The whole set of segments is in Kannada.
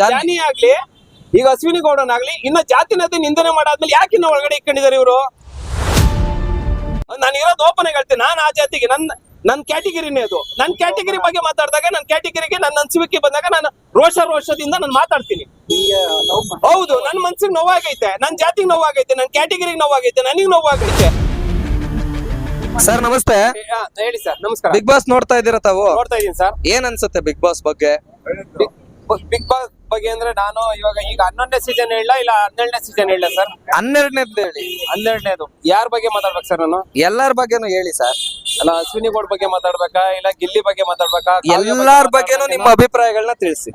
ಜಾನಿ. ಆಗ್ಲಿ ಈಗ ಅಶ್ವಿನಿ ಗೌಡನಾಗ್ಲಿ ಇನ್ನ ಜಾತಿನತೆ ನಿಂದನೆ ಮಾಡಾದ್ಮೇಲೆ ಯಾಕೆ ಇನ್ನ ಒಳಗಡೆ ಇಟ್ಕೊಂಡಿದ್ದಾರೆ ಇವರು? ನಾನು ಇರೋದು ಓಪನ್ ಆಗಿ ಹೇಳ್ತೀನಿ ನಾನು ಆ ಜಾತಿಗೆ ನನ್ನ ನನ್ನ ಕ್ಯಾಟಗಿರಿನೇ ಅದು. ನನ್ನ ಕ್ಯಾಟಗಿರಿ ಬಗ್ಗೆ ಮಾತಾಡಿದಾಗ ನನ್ನ ಕ್ಯಾಟಗಿರಿಗೆ ನನ್ನ ಅನ್ಸುವಿಕೆ ಬಂದಾಗ ನಾನು ರೋಷ ರೋಷದಿಂದ ನಾನು ಮಾತಾಡ್ತೀನಿ. ಹೌದು ನನ್ನ ಮನ್ಸಿಗೆ ನೋವಾಗೈತೆ ನನ್ನ ಜಾತಿಗೆ ನೋವಾಗೈತೆ ನನ್ನ ಕ್ಯಾಟಗಿರಿಗೆ ನೋವಾಗೈತೆ ನನಗೆ ನೋವಾಗೈತೆ. ಸರ್ ನಮಸ್ತೆ. ಹೇಳಿ ಸರ್ ನಮಸ್ಕಾರ. ಬಿಗ್ ಬಾಸ್ ನೋಡ್ತಾ ಇದ್ದೀರಾ ತಾವು? ನೋಡ್ತಾ ಇದೀನಿ ಸರ್. ಏನ್ ಅನ್ಸುತ್ತೆ ಬಿಗ್ ಬಾಸ್ ಬಗ್ಗೆ? ಬಿಗ್ ಬಾಸ್ ಬಗ್ಗೆ ಅಂದ್ರೆ ನಾನು ಇವಾಗ ಈಗ ಹನ್ನೊಂದನೇ ಸೀಸನ್ ಹೇಳ ಇಲ್ಲ ಹನ್ನೆರಡನೇ ಸೀಸನ್ ಹೇಳ ಸರ್ ಹನ್ನೆರಡನೇದ್ದು ಹೇಳಿ. ಹನ್ನೆರಡನೇದು. ಯಾರ ಬಗ್ಗೆ ಮಾತಾಡ್ಬೇಕು ಸರ್ ನಾನು? ಎಲ್ಲಾರ ಬಗ್ಗೆನೂ ಹೇಳಿ ಸರ್ ಅಲ್ಲ ಅಶ್ವಿನಿ ಗೌಡ್ ಬಗ್ಗೆ ಮಾತಾಡ್ಬೇಕಾ ಇಲ್ಲ ಗಿಲ್ಲಿ ಬಗ್ಗೆ ಮಾತಾಡ್ಬೇಕಾ? ಎಲ್ಲಾರ ಬಗ್ಗೆ ಎಲ್ಲಾರ ಬಗ್ಗೆನೂ ನಿಮ್ಮ ಅಭಿಪ್ರಾಯಗಳನ್ನ ತಿಳಿಸಿ.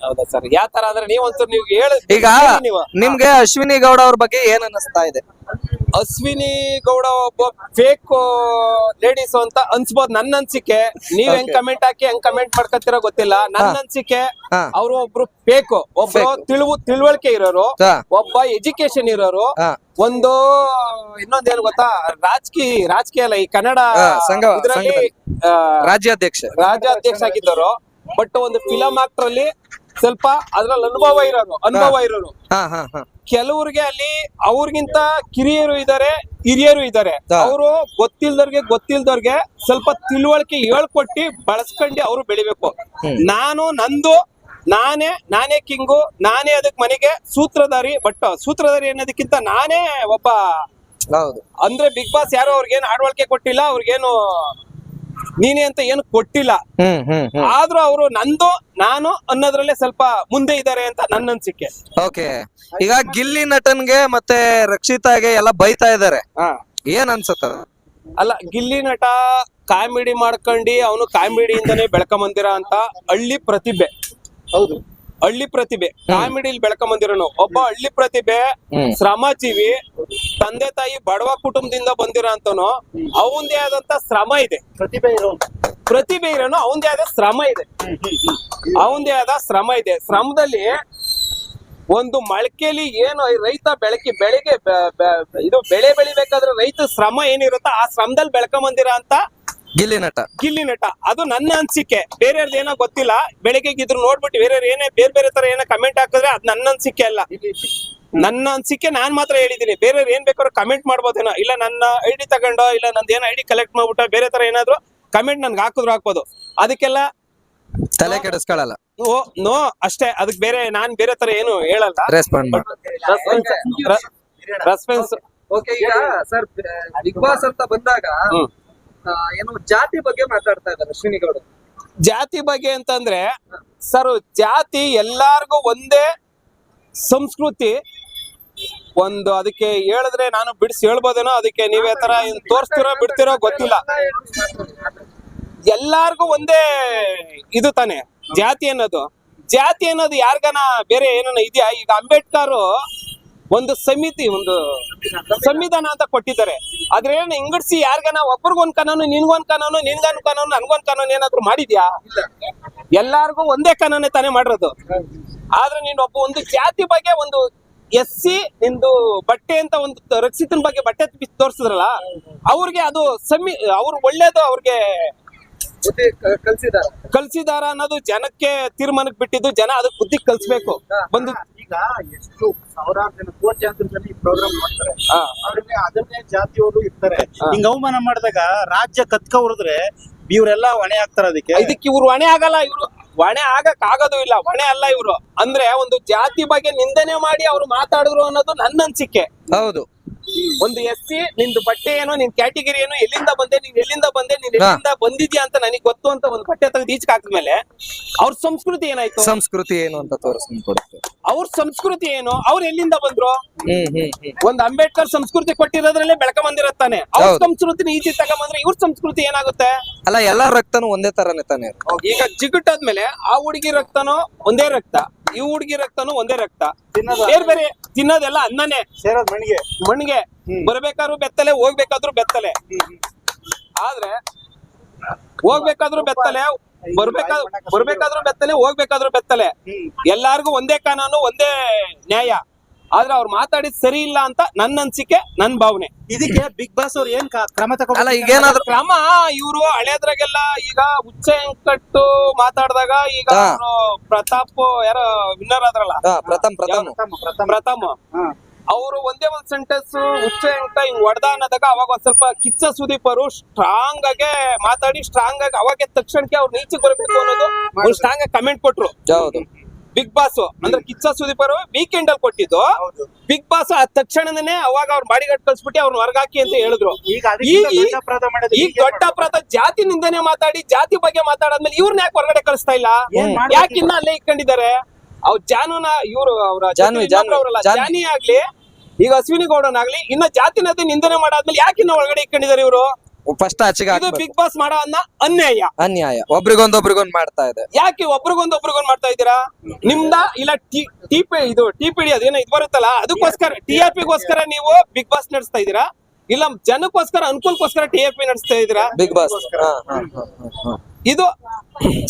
ಹೌದಾ ಸರ್ ಯಾವ ತರ ಅಂದ್ರೆ ನೀವು ಒಂದ್ಸರಿ ನೀವು ಹೇಳ ಈಗ ನೀವು. ನಿಮ್ಗೆ ಅಶ್ವಿನಿ ಗೌಡ ಅವ್ರ ಬಗ್ಗೆ ಏನ್ ಅನ್ನಿಸ್ತಾ ಇದೆ? ಅಶ್ವಿನಿ ಗೌಡ ಒಬ್ಬ ಫೇಕ್ ಲೇಡೀಸ್ ಅಂತ ಅನ್ಸ್ಬೋದು ನನ್ನ ಅನ್ಸಿಕೆ. ನೀವ್ ಹೆಂಗ್. ಕಮೆಂಟ್ ಹಾಕಿ ಹೆಂಗ್ ಕಮೆಂಟ್ ಮಾಡ್ಕೊತಿರೋ ಗೊತ್ತಿಲ್ಲ. ನನ್ನ ಅನ್ಸಿಕೆ ಅವ್ರು ಒಬ್ರು ಫೇಕ್ ಒಬ್ರು. ತಿಳುವು ತಿಳುವಳಿಕೆ ಇರೋರು ಒಬ್ಬ ಎಜುಕೇಶನ್ ಇರೋರು ಒಂದು ಇನ್ನೊಂದ್ ಏನ್ ಗೊತ್ತಾ ರಾಜಕೀಯ ರಾಜಕೀಯ ಅಲ್ಲ ಈ ಕನ್ನಡ ರಾಜ್ಯಾಧ್ಯಕ್ಷ. ರಾಜ್ಯಾಧ್ಯಕ್ಷ ಆಗಿದ್ದವರು. ಬಟ್ ಒಂದು ಫಿಲಂ ಆಕ್ಟರ್ ಅಲ್ಲಿ ಸ್ವಲ್ಪ ಅದ್ರಲ್ಲಿ ಅನುಭವ ಇರೋರು ಅನುಭವ ಇರೋರು. ಹಾ ಹಾ ಹಾ. ಕೆಲವ್ರಿಗೆ ಅಲ್ಲಿ ಅವ್ರಿಗಿಂತ ಕಿರಿಯರು ಇದಾರೆ ಹಿರಿಯರು ಇದಾರೆ. ಅವರು ಗೊತ್ತಿಲ್ದವ್ರಿಗೆ ಗೊತ್ತಿಲ್ದವ್ರಿಗೆ ಸ್ವಲ್ಪ ತಿಳುವಳಿಕೆ ಹೇಳ್ಕೊಟ್ಟಿ ಬಳಸ್ಕೊಂಡು ಅವರು ಬೆಳಿಬೇಕು. ನಾನು ನಂದು ನಾನೇ ನಾನೇ ಕಿಂಗು ನಾನೇ ಅದಕ್ ಮನೆಗೆ ಸೂತ್ರಧಾರಿ ಬಟ್ ಸೂತ್ರಧಾರಿ ಅನ್ನೋದಕ್ಕಿಂತ ನಾನೇ ಒಬ್ಬ ಹೌದು. ಅಂದ್ರೆ ಬಿಗ್ ಬಾಸ್ ಯಾರು ಅವ್ರಿಗೇನು ಆಡವಳಿಕೆ ಕೊಟ್ಟಿಲ್ಲ ಅವ್ರಿಗೇನು ನೀನೇ ಅಂತ ಏನು ಕೊಟ್ಟಿಲ್ಲ. ಹ್ಮ್ ಹ್ಮ್ ಹ್ಮ್. ಆದ್ರೂ ಅವರು ನಂದು ನಾನು ಅನ್ನೋದ್ರಲ್ಲೇ ಸ್ವಲ್ಪ ಮುಂದೆ ಇದ್ದಾರೆ ಅಂತ ನನ್ನ ಅನ್ಸಿಕೆ. ಓಕೆ. ಈಗ ಗಿಲ್ಲಿ ನಟನ್ಗೆ ಮತ್ತೆ ರಕ್ಷಿತಾಗೆ ಎಲ್ಲ ಬೈತಾ ಇದಾರೆ ಹಾ. ಏನ್ ಅನ್ಸುತ್ತ ಅಲ್ಲ ಗಿಲ್ಲಿ ನಟ ಕಾಮಿಡಿ ಮಾಡ್ಕೊಂಡಿ ಅವನು ಕಾಮಿಡಿಯಿಂದನೇ ಬೆಳ್ಕೊಂಬಂದಿರ ಅಂತ ಹಳ್ಳಿ ಪ್ರತಿಭೆ. ಹೌದು. ಹಳ್ಳಿ ಪ್ರತಿಭೆ. ಕಾಮಿಡಿಲಿ ಬೆಳ್ಕೊಂಬಂದಿರೋನು ಒಬ್ಬ ಹಳ್ಳಿ ಪ್ರತಿಭೆ. ಶ್ರಮಜೀವಿ ತಂದೆ ತಾಯಿ ಬಡವ ಕುಟುಂಬದಿಂದ ಬಂದಿರೋ ಅಂತನು ಅವಂದೇ ಆದಂತ ಶ್ರಮ ಇದೆ. ಪ್ರತಿಭೆ ಇರೋ ಪ್ರತಿಭೆ ಇರೋನು ಅವಂದೇ ಆದ ಶ್ರಮ ಇದೆ. ಅವಂದೇ ಆದ ಶ್ರಮ ಇದೆ. ಶ್ರಮದಲ್ಲಿ ಒಂದು ಮಳಕೆಲಿ ಏನು ರೈತ ಬೆಳಕಿ ಬೆಳಿಗ್ಗೆ ಬೆ- ಬೆ- ಇದು ಬೆಳೆ ಬೆಳಿಬೇಕಾದ್ರೆ ರೈತ ಶ್ರಮ ಏನಿರುತ್ತೋ ಆ ಶ್ರಮದಲ್ಲಿ ಬೆಳ್ಕೊಂಬಂದಿರ ಅಂತ ಗಿಲ್ಲಿ ನಟ. ಗಿಲ್ಲಿ ನಟ. ಅದು ನನ್ನ ಅನ್ಸಿಕೆ. ಬೇರೆ ಏನೋ ಗೊತ್ತಿಲ್ಲ. ಬೆಳಿಗ್ಗೆ ಇದ್ರು ನೋಡ್ಬಿಟ್ಟು ಬೇರೆಯವ್ರು ಏನೇ ಬೇರೆ ಬೇರೆ ತರ ಏನೋ ಕಮೆಂಟ್ ಹಾಕಿದ್ರೆ ಅದು ನನ್ನ ಅನ್ಸಿಕೆ ಅಲ್ಲ. ನನ್ನ ಅನ್ಸಿಕೆ ನಾನ್ ಮಾತ್ರ ಹೇಳಿದೀನಿ ಬೇರೆ ಏನ್ ಬೇಕಾದ್ರೂ ಕಮೆಂಟ್ ಮಾಡ್ಬೋದೇನೋ. ಇಲ್ಲ ನನ್ನ ಐ ಡಿ ತಗೊಂಡೋ ಇಲ್ಲ ನಂದು ಏನೋ ಐ ಡಿ ಕಲೆಕ್ಟ್ ಮಾಡ್ಬಿಟ್ಟ ಬೇರೆ ತರ ಏನಾದ್ರು ಕಮೆಂಟ್ ನನ್ಗೆ ಹಾಕಿದ್ರು ಹಾಕ್ಬೋದು. ಅದಕ್ಕೆಲ್ಲ ತಲೆ ಕೆಡಿಸ್ಕೊಳ್ಳಲ್ಲ ನೋ ನೋ ಅಷ್ಟೇ. ಅದಕ್ಕೆ ಬೇರೆ ನಾನ್ ಬೇರೆ ತರ ಏನು ಹೇಳಲ್ಲ. ರೆಸ್ಪಾಂಡ್ ಮಾಡಿ. ರೆಸ್ಪಾನ್ಸ್ ಓಕೆ ಈಗ ಸರ್ ಬಿಗ್ ಬಾಸ್ ಅಂತ ಬಂದಾಗ ಹ್ಮ್. ಏನು ಜಾತಿ ಬಗ್ಗೆ ಮಾತಾಡ್ತಾ ಇದ್ದಾರೆ ಶ್ರೀನಿಗೌಡ ಜಾತಿ ಬಗ್ಗೆ ಅಂತಂದ್ರೆ ಸರ್ ಜಾತಿ ಎಲ್ಲಾರ್ಗು ಒಂದೇ ಸಂಸ್ಕೃತಿ ಒಂದು ಅದಕ್ಕೆ ಹೇಳಿದ್ರೆ ನಾನು ಬಿಡಿಸಿ ಹೇಳ್ಬೋದೇನೋ ಅದಕ್ಕೆ ನೀವೇ ತರ ತೋರಿಸ್ತಿರೋ ಬಿಡ್ತಿರೋ ಗೊತ್ತಿಲ್ಲ. ಎಲ್ಲಾರ್ಗು ಒಂದೇ ಇದು ತಾನೆ, ಜಾತಿ ಅನ್ನೋದು. ಜಾತಿ ಅನ್ನೋದು ಯಾರ್ಗನ ಬೇರೆ ಏನನ ಇದೆಯಾ? ಈಗ ಅಂಬೇಡ್ಕರ್ ಒಂದು ಸಮಿತಿ, ಒಂದು ಸಂವಿಧಾನ ಅಂತ ಕೊಟ್ಟಿದ್ದಾರೆ. ಆದ್ರೆ ಏನು ಇಂಗಡಿಸಿ ಯಾರ್ಗನ ಒಬ್ರಿಗೊಂದ್ ಕಾನೂನು ನಿನ್ಗೊಂದ್ ಕಾನೂನು ನಿನ್ಗೊಂದ್ ಕಾನೂನು ನನ್ಗೊಂದ್ ಕಾನೂನು ಏನಾದ್ರು ಮಾಡಿದ್ಯಾ? ಎಲ್ಲಾರ್ಗು ಒಂದೇ ಕಾನೂನೇ ತಾನೇ ಮಾಡಿರೋದು. ಆದ್ರೆ ನೀನು ಒಬ್ಬ ಒಂದು ಜಾತಿ ಬಗ್ಗೆ ಒಂದು ಎಸ್ ಸಿ ನಿಂದು ಬಟ್ಟೆ ಅಂತ ಒಂದು ರಕ್ಷಿತ ರಕ್ಷಿತನ ಬಗ್ಗೆ ಬಟ್ಟೆ ತೋರಿಸಿದ್ರಲ್ಲ ಅವ್ರಿಗೆ ಅದು ಸಮಿ ಅವ್ರು ಒಳ್ಳೇದು ಅವ್ರಿಗೆ ಕಲ್ಸಿದಾರ ಕಲ್ಸಿದಾರ ಅನ್ನೋದು ಜನಕ್ಕೆ ತೀರ್ಮಾನಕ್ಕೆ ಬಿಟ್ಟಿದ್ದು ಜನ ಅದಕ್ಕೆ ಬುದ್ಧಿ ಕಲ್ಸ್ಬೇಕು. ಬಂದು ಈಗ ಎಷ್ಟು ಸಾವಿರಾರು ಜನ ಕೋಟಿ ಜನ ಈ ಪ್ರೋಗ್ರಾಮ್ ಮಾಡ್ತಾರೆ. ಅವ್ರಿಗೆ ಅದನ್ನೇ ಜಾತಿಯವರು ಇರ್ತಾರೆ. ಹಿಂಗ ಅವಮಾನ ಮಾಡಿದಾಗ ರಾಜ್ಯ ಕತ್ಕ ಹುರಿದ್ರೆ ಇವರೆಲ್ಲ ಹೊಣೆ ಆಗ್ತಾರೆ ಅದಕ್ಕೆ. ಇದಕ್ಕೆ ಇವ್ರು ಹೊಣೆ ಆಗಲ್ಲ ಇವ್ರು ಹೊಣೆ ಆಗಕ್ ಆಗೋದು ಇಲ್ಲ, ಹೊಣೆ ಅಲ್ಲ ಇವ್ರು. ಅಂದ್ರೆ ಒಂದು ಜಾತಿ ಬಗ್ಗೆ ನಿಂದನೆ ಮಾಡಿ ಅವ್ರು ಮಾತಾಡಿದ್ರು ಅನ್ನೋದು ನನ್ನ ಅನ್ಸಿಕೆ. ಹೌದು. ಒಂದು ಎಸ್ ಸಿ ನಿಂದು ಬಟ್ಟೆ ಏನೋ ನಿನ್ ಕ್ಯಾಟಗರಿ ಏನೋ ಎಲ್ಲಿಂದ ಬಂದೆ ನೀನ್ ಎಲ್ಲಿಂದ ಬಂದೆ ನೀನ್ ಎಲ್ಲಿಂದ ಬಂದಿದ್ಯಾ ಅಂತ ನನಗೆ ಗೊತ್ತು ಅಂತ ಒಂದು ಬಟ್ಟೆ ತೆಗೆದು ಈಚೆಗೆ ಹಾಕಿದ್ಮೇಲೆ ಅವ್ರ ಸಂಸ್ಕೃತಿ ಏನಾಯ್ತು? ಸಂಸ್ಕೃತಿ ಏನು ಅಂತ ತೋರಿಸ್ಕೊಂಡು ಕೊಡುತ್ತೆ. ಅವ್ರ ಸಂಸ್ಕೃತಿ ಏನು? ಅವ್ರು ಎಲ್ಲಿಂದ ಬಂದ್ರು? ಒಂದ್ ಅಂಬೇಡ್ಕರ್ ಸಂಸ್ಕೃತಿ ಕೊಟ್ಟಿರೋದ್ರಲ್ಲೇ ಬೆಳಕ ಬಂದಿರತ್ತಾನೆ ಅವ್ರ ಸಂಸ್ಕೃತಿ ಸಂಸ್ಕೃತಿನ ಈಚೆ ತಗೊಂಬಂದ್ರೆ ಇವ್ರ ಸಂಸ್ಕೃತಿ ಏನಾಗುತ್ತೆ? ಅಲ್ಲ ಎಲ್ಲಾ ರಕ್ತನೂ ಒಂದೇ ತರನೇ ತಾನೆ ಈಗ ಜಿಗುಟಾದ್ಮೇಲೆ ಆ ಹುಡುಗಿ ರಕ್ತನೋ ಒಂದೇ ರಕ್ತ. ಈ ಹುಡುಗಿ ರಕ್ತನು ಒಂದೇ ರಕ್ತ. ಬೇರೆ ಬೇರೆ ತಿನ್ನೋದೆಲ್ಲ ಅನ್ನನೇ. ಸೇರೋದ್ ಮಣಿಗೆ ಮಣ್ಣಿಗೆ. ಬರ್ಬೇಕಾದ್ರು ಬೆತ್ತಲೆ ಹೋಗ್ಬೇಕಾದ್ರೂ ಬೆತ್ತಲೆ. ಆದ್ರೆ ಹೋಗ್ಬೇಕಾದ್ರೂ ಬೆತ್ತಲೆ ಬರ್ಬೇಕಾದ್ ಬರ್ಬೇಕಾದ್ರೂ ಬೆತ್ತಲೆ ಹೋಗ್ಬೇಕಾದ್ರೂ ಬೆತ್ತಲೆ. ಎಲ್ಲಾರ್ಗು ಒಂದೇ ಕಾನೂನು ಒಂದೇ ನ್ಯಾಯ. ಆದ್ರೆ ಅವ್ರು ಮಾತಾಡಿದ್ ಸರಿ ಇಲ್ಲ ಅಂತ ನನ್ನ ಅನ್ಸಿಕೆ ನನ್ ಭಾವನೆ. ಇದಕ್ಕೆ ಬಿಗ್ ಬಾಸ್ ಅವ್ರು ಏನ್ ಕ- ಕ್ರಮ ಅಲ್ಲ ತಗೊಂಡ್ ಈಗ ಏನಾದ್ರು ಕ್ರಮ ಇವರು ಹಳೆದ್ರಾಗೆಲ್ಲ ಈಗ ಉಚ್ಚ ಕಟ್ಟು ಮಾತಾಡ್ದಾಗ ಈಗ ಹಾ. ಅವ್ರು ಪ್ರತಾಪ್ ಯಾರ ವಿನ್ನರ್ ಆದ್ರಲ್ಲ. ಹಾ, ಪ್ರಥಮ್ ಪ್ರಥಮ್. ಪ್ರಥಮ? ಹಾ. ಅವರು ಒಂದೇ ಒಂದ್ ಸೆಂಟೆನ್ಸ್ ಉಚ್ಚ ಎಂಟ ಹಿಂಗ್ ಹೊಡೆದ ಅನ್ನೋದಾಗ ಅವಾಗ ಒಂದ್ ಸ್ವಲ್ಪ ಕಿಚ್ಚ ಸುದೀಪ್ ಅವರು ಸ್ಟ್ರಾಂಗ್ ಆಗಿ ಮಾತಾಡಿ ಸ್ಟ್ರಾಂಗ್ ಆಗಿ ಅವಾಗ ತಕ್ಷಣಕ್ಕೆ ಅವ್ರು ನೀಚಿಗೆ ಬರಬೇಕು ಅನ್ನೋದು ಒಂದು ಸ್ಟ್ರಾಂಗ್ ಆಗಿ ಕಮೆಂಟ್ ಕೊಟ್ರು. ಹೌದು. ಬಿಗ್ ಬಾಸ್ ಅಂದ್ರೆ ಕಿಚ್ಚ ಸುದೀಪ್ ಅವರು ವೀಕೆಂಡ್ ಅಲ್ಲಿ ಕೊಟ್ಟಿದ್ದು. ಬಿಗ್ ಬಾಸ್ ಆ ತಕ್ಷಣನೇ ಅವಾಗ ಅವ್ರ ಬಾಡಿಗಾಟ್ ಕಳ್ಸ್ಬಿಟ್ಟು ಅವ್ರನ್ನ ಹೊರಗಾಕಿ ಅಂತ ಹೇಳಿದ್ರು. ಈಗ ದೊಡ್ಡ ಅಪರಾಧ ಜಾತಿ ನಿಂದನೆ ಮಾತಾಡಿ ಜಾತಿ ಬಗ್ಗೆ ಮಾತಾಡಾದ್ಮೇಲೆ ಇವ್ರನ್ನ ಯಾಕೆ ಹೊರಗಡೆ ಕಳಿಸ್ತಾ ಇಲ್ಲ? ಯಾಕಿನ್ನ ಯಾಕೆ ಇನ್ನ ಅಲ್ಲೇ ಇಟ್ಕೊಂಡಿದ್ದಾರೆ? ಅವ್ರ ಜಾನುನ ಇವರು ಅವರ ಜಾನ್ವಿ. ಜಾನಿ ಆಗ್ಲಿ ಈಗ ಅಶ್ವಿನಿ ಗೌಡನಾಗ್ಲಿ ಇನ್ನ ಜಾತಿನ ನಿಂದನೆ ಮಾಡಾದ್ಮೇಲೆ ಯಾಕೆ ಇನ್ನ ಒಳಗಡೆ ಇಟ್ಕೊಂಡಿದ್ದಾರೆ ಇವರು? ಫಸ್ಟ್ ಆಚೆಗೆ ಇದು ಹಾಕ್ಬೇಕು. ಬಿಗ್ ಬಾಸ್ ಮಾಡೋ ಅನ್ನ ಅನ್ಯಾಯ. ಅನ್ಯಾಯ. ಒಬ್ರಿಗೊಂದೊಬ್ರಿಗೊಂದ್ ಮಾಡ್ತಾ ಇದೆ. ಯಾಕೆ ಒಬ್ರಿಗೊಂದ್ ಒಬ್ರಿಗೊಂದ್ ಮಾಡ್ತಾ ಇದ್ದೀರಾ? ನಿಮ್ದ ಇಲ್ಲ ಟಿ ಪಿ ಇದು ಟಿ ಪಿ ಡಿ ಅದೇನೋ ಇದು ಬರುತ್ತಲ್ಲ ಅದಕ್ಕೋಸ್ಕರ ಟಿ ಆರ್ ಪಿಗೋಸ್ಕರ ನೀವು ಬಿಗ್ ಬಾಸ್ ನಡೆಸ್ತಾ ಇದ್ದೀರಾ? ಇಲ್ಲ ಜನಕ್ಕೋಸ್ಕರ ಅನುಕೂಲಕ್ಕೋಸ್ಕರ ಟಿ ಆರ್ ಪಿ ನಡೆಸ್ತಾ ಇದ್ದೀರಾ? ಬಿಗ್ ಬಾಸ್ ಇದು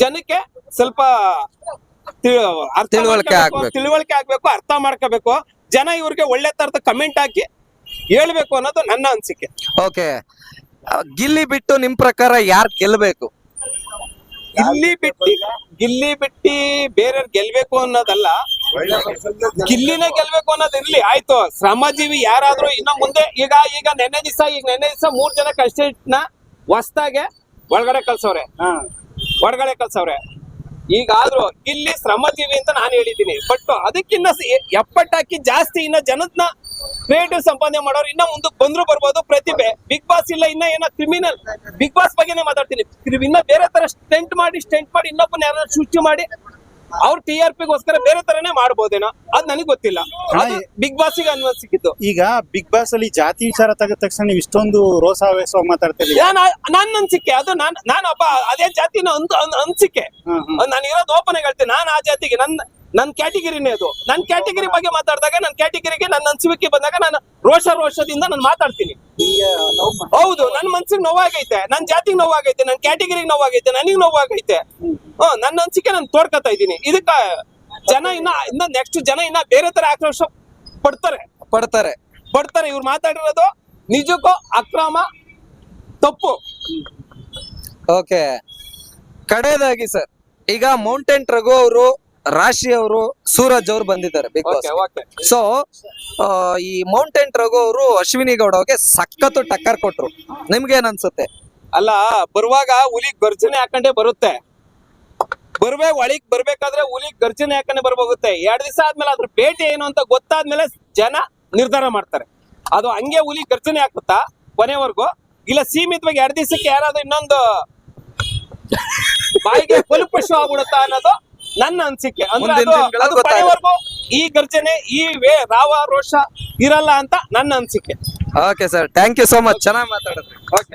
ಜನಕ್ಕೆ ಸ್ವಲ್ಪ ಅರ್ಥ ತಿಳುವಳಿಕೆ ಮಾಡ್ಕೊಬೇಕು, ಆಗ್ಬೇಕು. ತಿಳುವಳಿಕೆ ಆಗ್ಬೇಕು ಅರ್ಥ ಮಾಡ್ಕೋಬೇಕು. ಜನ ಇವ್ರಿಗೆ ಒಳ್ಳೆ ತರದ ಕಮೆಂಟ್ ಹಾಕಿ ಹೇಳ್ಬೇಕು ಅನ್ನೋದು ನನ್ನ ಅನಿಸಿಕೆ. ಓಕೆ ಗಿಲ್ಲಿ ಬಿಟ್ಟು ನಿಮ್ ಪ್ರಕಾರ ಯಾರ್ ಗೆಲ್ಬೇಕು? ಗಿಲ್ಲಿ ಬಿಟ್ಟಿ ಗಿಲ್ಲಿ ಬಿಟ್ಟಿ ಬೇರೆಯವ್ರ ಗೆಲ್ಬೇಕು ಅನ್ನೋದಲ್ಲ ಗಿಲ್ಲಿನೇ ಗೆಲ್ಬೇಕು ಅನ್ನೋದು ಇರ್ಲಿ ಆಯ್ತು. ಶ್ರಮಜೀವಿ ಯಾರಾದ್ರೂ ಇನ್ನ ಮುಂದೆ ಈಗ ಈಗ ನೆನ್ನೆ ದಿವಸ ಈಗ ನೆನ್ನೆ ದಿವಸ ಮೂರ್ ಜನ ಕಂಟೆಸ್ಟೆಂಟ್ನ ಹೊಸ್ದಾಗೆ ಒಳಗಡೆ ಕಲ್ಸವ್ರೆ ಹಾ. ಹೊರಗಡೆ ಕಳ್ಸವ್ರೆ. ಈಗ ಆದ್ರೂ ಇಲ್ಲಿ ಶ್ರಮಜೀವಿ ಅಂತ ನಾನು ಹೇಳಿದ್ದೀನಿ. ಬಟ್ ಅದಕ್ಕಿನ್ನ ಎಪ್ಪಟ್ಟಾಕಿ ಜಾಸ್ತಿ ಇನ್ನ ಜನದ್ನ ಕ್ರಿಯೇಟಿವ್ ಸಂಪಾದನೆ ಮಾಡೋರು ಇನ್ನ ಮುಂದಕ್ಕೆ ಬಂದ್ರು ಬರ್ಬೋದು ಪ್ರತಿಭೆ. ಬಿಗ್ ಬಾಸ್ ಇಲ್ಲ ಇನ್ನ ಏನೋ ಕ್ರಿಮಿನಲ್ ಬಿಗ್ ಬಾಸ್ ಬಗ್ಗೆನೇ ಮಾತಾಡ್ತೀನಿ. ಇನ್ನ ಬೇರೆ ತರ ಸ್ಟೆಂಟ್ ಮಾಡಿ ಸ್ಟೆಂಟ್ ಮಾಡಿ ಇನ್ನೊಬ್ಬನ ಯಾರು ಸೃಷ್ಟಿ ಮಾಡಿ ಅವ್ರ ಟಿ ಆರ್ ಪಿಗೋಸ್ಕರ ಬೇರೆ ತರನೇ ಮಾಡ್ಬೋದೇನೋ ಅದ್ ನನಗೆ ಗೊತ್ತಿಲ್ಲ. ಬಿಗ್ ಬಾಸ್ಗೆ ಅನ್ವರ್ ಸಿಕ್ಕಿತ್ತು ಈಗ ಬಿಗ್ ಬಾಸ್ ಅಲ್ಲಿ ಜಾತಿ ವಿಚಾರ ತೆಗೆದ ತಕ್ಷಣ ನೀವು ಇಷ್ಟೊಂದು ರೋಸಾವೇಸ ಮಾತಾಡ್ತೀರಿ ನಾನು ನನ್ ಅನ್ಸಿಕೆ ಅದು ನಾನು ನಾನು ಅದೇ ಜಾತಿನ ಒಂದು ಅನ್ಸಿಕೆ. ನಾನು ಇರೋದು ಓಪನ್ ಆಗಿ ಹೇಳ್ತೀನಿ. ನಾನು ಆ ಜಾತಿಗೆ ನನ್ನ ನನ್ನ ಕ್ಯಾಟಗಿರಿನೇ ಅದು. ನನ್ನ ಕ್ಯಾಟಗಿರಿ ಬಗ್ಗೆ ಮಾತಾಡಿದಾಗ ನನ್ನ ಕ್ಯಾಟಗಿರಿಗೆ ನನ್ನ ಅನ್ಸುವಿಕೆ ಬಂದಾಗ ನಾನು ರೋಷ ರೋಷದಿಂದ ನಾನು ಮಾತಾಡ್ತೀನಿ. ಹೌದು ನನ್ನ ಮನ್ಸಿಗೆ ನೋವಾಗೈತೆ ನನ್ನ ಜಾತಿಗೆ ನೋವಾಗೈತೆ ನನ್ನ ಕ್ಯಾಟಗಿರಿಗೆ ನೋವಾಗೈತೆ ನನಗೆ ನೋವಾಗೈತೆ. ಹ್ಮ್ ನನ್ನ ಅನ್ಸಿಕೆ ನಾನು ತೋರ್ಕೊತಾ ಇದ್ದೀನಿ. ಇದಕ್ಕ ಜನ ಇನ್ನ ಇನ್ನ ನೆಕ್ಸ್ಟ್ ಜನ ಇನ್ನ ಬೇರೆ ತರ ಆಕ್ರೋಶ ಪಡ್ತಾರೆ. ಪಡ್ತಾರೆ. ಪಡ್ತಾರೆ ಇವ್ರು ಮಾತಾಡಿರೋದು ನಿಜಕ್ಕೂ ಅಕ್ರಮ ತಪ್ಪು. ಓಕೆ. ಕಡೆಯದಾಗಿ ಸರ್ ಈಗ ಮೌಂಟೇನ್ ಟ್ರಗೋ ಅವರು ರಾಶಿ ಅವರು ಸೂರಜ್ ಅವರು ಬಂದಿದ್ದಾರೆ ಬಿಗ್ ಬಾಸ್ ಸೊ ಈ ಮೌಂಟೇನ್ ರಘು ಅವರು ಅಶ್ವಿನಿ ಗೌಡ ಅವ್ರಿಗೆ ಸಖತ್ತು ಟಕ್ಕರ್ ಕೊಟ್ರು. ನಿಮ್ಗೆ ಏನ್ ಅನ್ಸುತ್ತೆ? ಅಲ್ಲ ಬರುವಾಗ ಹುಲಿ ಗರ್ಜನೆ ಹಾಕೊಂಡೇ ಬರುತ್ತೆ. ಬರ್ಬೇ ಒಳಿಗ್ ಬರ್ಬೇಕಾದ್ರೆ ಹುಲಿಗ್ ಗರ್ಜನೆ ಹಾಕೊಂಡೆ ಬರ್ಬೋಗುತ್ತೆ. ಎರಡ್ ದಿವಸ ಆದ್ಮೇಲೆ ಅದ್ರ ಭೇಟಿ ಏನು ಅಂತ ಗೊತ್ತಾದ್ಮೇಲೆ ಜನ ನಿರ್ಧಾರ ಮಾಡ್ತಾರೆ. ಅದು ಹಂಗೆ ಹುಲಿ ಗರ್ಜನೆ ಹಾಕುತ್ತಾ ಕೊನೆವರೆಗೂ? ಇಲ್ಲ ಸೀಮಿತವಾಗಿ ಎರಡ್ ದಿವಸಕ್ಕೆ ಯಾರಾದ್ರೂ ಇನ್ನೊಂದು ಬಾಯಿಗೆ ಪಶು ಆಗ್ಬಿಡುತ್ತಾ ಅನ್ನೋದು ನನ್ನ ಅನ್ಸಿಕೆ ಅಂದ್ರೆ ಈ ಗರ್ಜನೆ ಈ ವೇ ರಾವ ರೋಷ ಇರಲ್ಲ ಅಂತ ನನ್ನ ಅನ್ಸಿಕೆ. Okay sir thank you so much ಚೆನ್ನಾಗಿ ಮಾತಾಡಿದ್ರಿ. ಓಕೆ